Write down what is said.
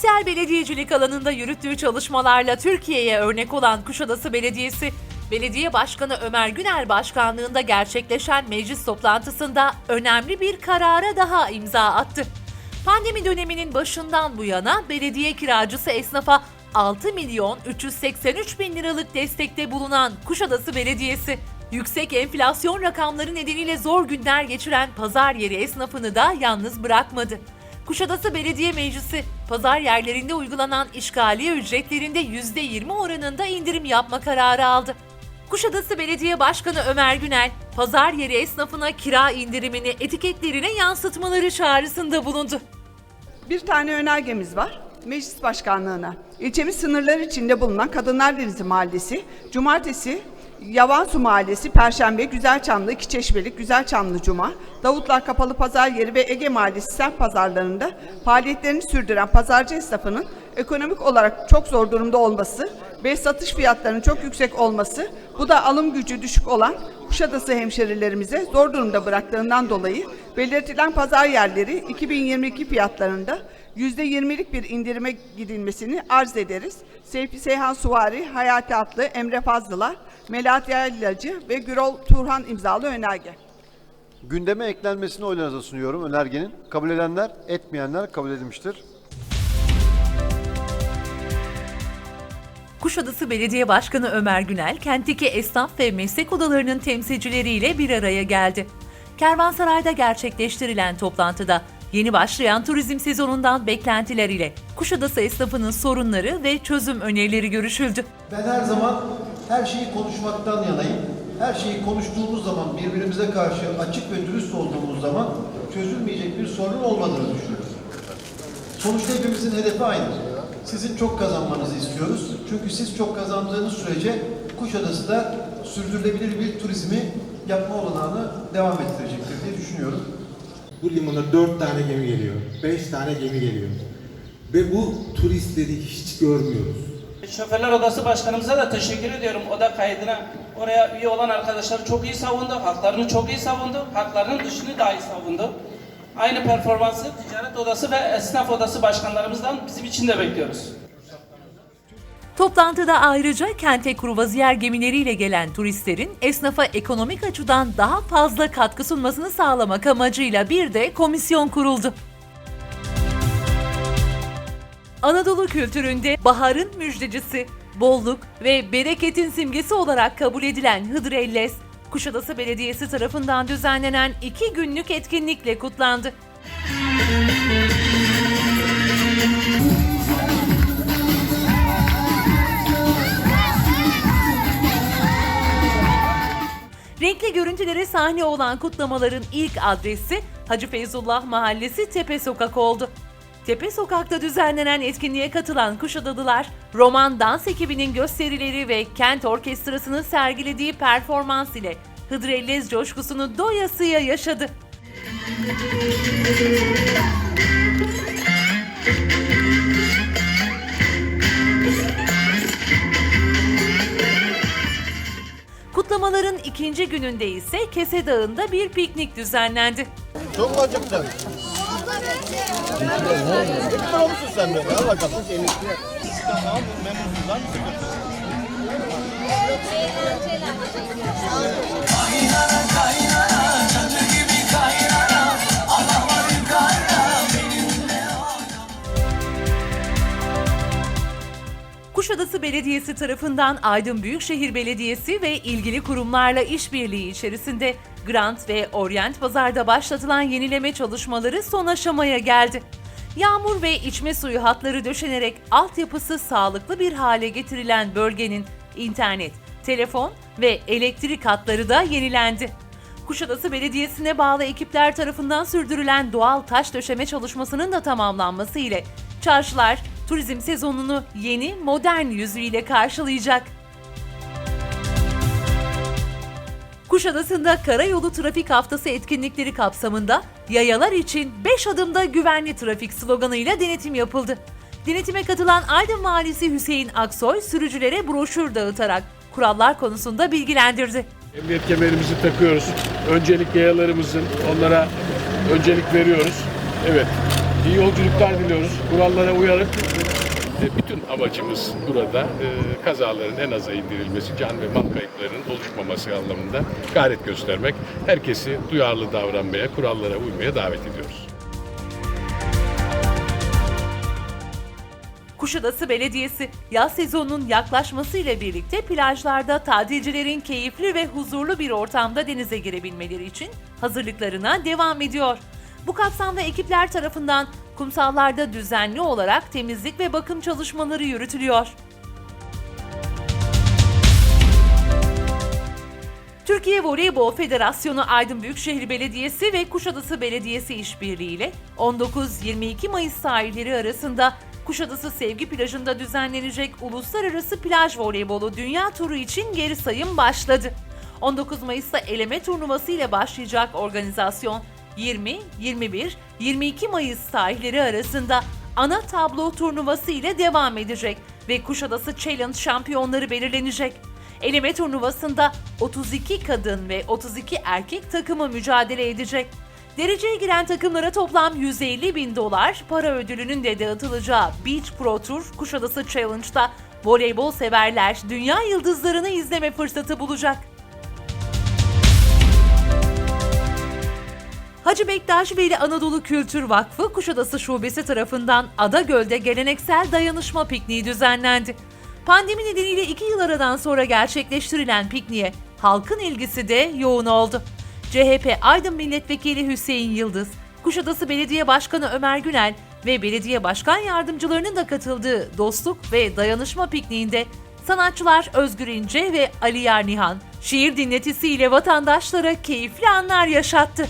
Sosyal belediyecilik alanında yürüttüğü çalışmalarla Türkiye'ye örnek olan Kuşadası Belediyesi, Belediye Başkanı Ömer Günel başkanlığında gerçekleşen meclis toplantısında önemli bir karara daha imza attı. Pandemi döneminin başından bu yana belediye kiracısı esnafa 6 milyon 383 bin liralık destekte bulunan Kuşadası Belediyesi, yüksek enflasyon rakamları nedeniyle zor günler geçiren pazar yeri esnafını da yalnız bırakmadı. Kuşadası Belediye Meclisi, pazar yerlerinde uygulanan işgaliye ücretlerinde %20 oranında indirim yapma kararı aldı. Kuşadası Belediye Başkanı Ömer Günel, pazar yeri esnafına kira indirimini etiketlerine yansıtmaları çağrısında bulundu. Bir tane önergemiz var. Meclis Başkanlığı'na. İlçemiz sınırları içinde bulunan Kadınlar Denizi Mahallesi, Cumartesi Yavansu Mahallesi, Perşembe, Güzelçamlı, İkiçeşmelik, Güzelçamlı Cuma, Davutlar Kapalı Pazar Yeri ve Ege Mahallesi semt pazarlarında faaliyetlerini sürdüren pazarcı esnafının ekonomik olarak çok zor durumda olması ve satış fiyatlarının çok yüksek olması, bu da alım gücü düşük olan Kuşadası hemşerilerimize zor durumda bıraktığından dolayı belirtilen pazar yerleri 2022 fiyatlarında %20'lik bir indirime gidilmesini arz ederiz. Seyfi Seyhan Suvari, Hayati Atlı, Emre Fazlılar, Melahat Yaylacı ve Gürol Turhan imzalı önerge. Gündeme eklenmesini oylarınıza sunuyorum önergenin. Kabul edenler, etmeyenler kabul edilmiştir. Kuşadası Belediye Başkanı Ömer Günel, kentteki esnaf ve meslek odalarının temsilcileriyle bir araya geldi. Kervansaray'da gerçekleştirilen toplantıda yeni başlayan turizm sezonundan beklentiler ile Kuşadası esnafının sorunları ve çözüm önerileri görüşüldü. Ben her zaman her şeyi konuşmaktan yanayım. Her şeyi konuştuğumuz zaman, birbirimize karşı açık ve dürüst olduğumuz zaman çözülmeyecek bir sorun olmadığını düşünüyorum. Sonuçta hepimizin hedefi aynı. Sizin çok kazanmanızı istiyoruz. Çünkü siz çok kazandığınız sürece Kuşadası da sürdürülebilir bir turizmi yapma olanağını devam ettirecektir diye düşünüyorum. Bu limana dört tane gemi geliyor, beş tane gemi geliyor. Ve bu turistleri hiç görmüyoruz. Şoförler Odası Başkanımıza da teşekkür ediyorum. Oda kaydına oraya üye olan arkadaşlar çok iyi savundu. Haklarını çok iyi savundu. Haklarının dışını dahi savundu. Aynı performansı Ticaret Odası ve Esnaf Odası başkanlarımızdan bizim için de bekliyoruz. Toplantıda ayrıca kente kruvaziyer gemileriyle gelen turistlerin esnafa ekonomik açıdan daha fazla katkı sunmasını sağlamak amacıyla bir de komisyon kuruldu. Anadolu kültüründe baharın müjdecisi, bolluk ve bereketin simgesi olarak kabul edilen Hıdrellez, Kuşadası Belediyesi tarafından düzenlenen iki günlük etkinlikle kutlandı. Renkli görüntülere sahne olan kutlamaların ilk adresi Hacı Feyzullah Mahallesi Tepe Sokak oldu. Tepe Sokak'ta düzenlenen etkinliğe katılan Kuşadalılar, roman dans ekibinin gösterileri ve kent orkestrasının sergilediği performans ile Hıdrellez coşkusunu doyasıya yaşadı. Kutlamaların ikinci gününde ise Kese Dağı'nda bir piknik düzenlendi. Çok mu Ekber olmuşsun sen böyle. Al bakalım. Tamam, memnunsunuz. Belediyesi tarafından Aydın Büyükşehir Belediyesi ve ilgili kurumlarla işbirliği içerisinde Grant ve Orient Pazar'da başlatılan yenileme çalışmaları son aşamaya geldi. Yağmur ve içme suyu hatları döşenerek altyapısı sağlıklı bir hale getirilen bölgenin internet, telefon ve elektrik hatları da yenilendi. Kuşadası Belediyesi'ne bağlı ekipler tarafından sürdürülen doğal taş döşeme çalışmasının da tamamlanması ile çarşılar turizm sezonunu yeni modern yüzüyle karşılayacak. Kuşadası'nda Karayolu Trafik Haftası etkinlikleri kapsamında yayalar için 5 adımda güvenli trafik sloganıyla denetim yapıldı. Denetime katılan Aydın Valisi Hüseyin Aksoy sürücülere broşür dağıtarak kurallar konusunda bilgilendirdi. Emniyet kemerimizi takıyoruz. Öncelik yayalarımızın onlara öncelik veriyoruz. Evet. İyi yolculuklar diliyoruz. Kurallara uyarak e, bütün amacımız burada e, kazaların en aza indirilmesi, can ve mal kayıplarının oluşmaması anlamında gayret göstermek. Herkesi duyarlı davranmaya, kurallara uymaya davet ediyoruz. Kuşadası Belediyesi yaz sezonunun yaklaşmasıyla birlikte plajlarda tatilcilerin keyifli ve huzurlu bir ortamda denize girebilmeleri için hazırlıklarına devam ediyor. Bu kapsamda ekipler tarafından kumsallarda düzenli olarak temizlik ve bakım çalışmaları yürütülüyor. Türkiye Voleybol Federasyonu Aydın Büyükşehir Belediyesi ve Kuşadası Belediyesi işbirliğiyle 19-22 Mayıs sahilleri arasında Kuşadası Sevgi Plajı'nda düzenlenecek Uluslararası Plaj Voleybolu Dünya Turu için geri sayım başladı. 19 Mayıs'ta eleme turnuvası ile başlayacak organizasyon 20, 21, 22 Mayıs sahilleri arasında ana tablo turnuvası ile devam edecek ve Kuşadası Challenge şampiyonları belirlenecek. Eleme turnuvasında 32 kadın ve 32 erkek takımı mücadele edecek. Dereceye giren takımlara toplam 150 bin dolar para ödülünün de dağıtılacağı Beach Pro Tour Kuşadası Challenge'da voleybol severler dünya yıldızlarını izleme fırsatı bulacak. Hacı Bektaş Veli Anadolu Kültür Vakfı Kuşadası Şubesi tarafından Adagöl'de geleneksel dayanışma pikniği düzenlendi. Pandemi nedeniyle iki yıl aradan sonra gerçekleştirilen pikniğe halkın ilgisi de yoğun oldu. CHP Aydın Milletvekili Hüseyin Yıldız, Kuşadası Belediye Başkanı Ömer Günel ve belediye başkan yardımcılarının da katıldığı dostluk ve dayanışma pikniğinde sanatçılar Özgür İnce ve Ali Yer Nihan şiir dinletisiyle vatandaşlara keyifli anlar yaşattı.